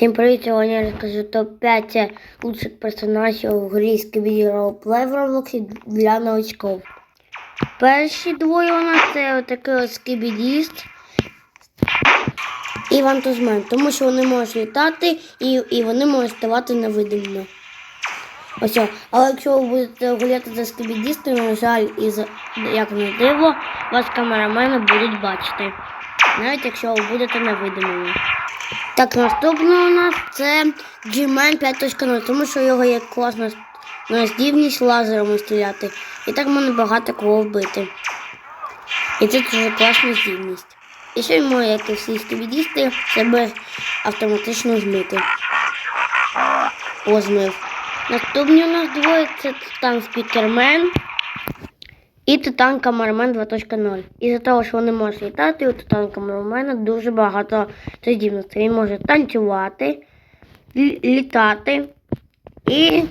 Всім привіт, сьогодні я розкажу топ-5 лучших персонажів в грі Roleplay в Роблоксі для новичків. Перші двоє у нас це отакий от скібідіст і вантузмен, тому що вони можуть літати і, і вони можуть ставати невидимими. Ось. Але якщо ви будете гуляти за скібідістом, на жаль, і за, як не диво, вас камерамени будуть бачити. Навіть якщо ви будете невидимими. Так, наступне у нас це G-Man 5.0, тому що його є класна ну, здібність лазерами стріляти. І так можна багато кого вбити. І це дуже класна здібність. І ще може, як і всі скібідісти, себе автоматично змити. О, змив. Наступні у нас двоє це Титан Спікермен і Титан Камермен 2.0. Із-за того, що вони можуть літати, у Титан Камермена дуже багато здібностей. Він може танцювати, літати і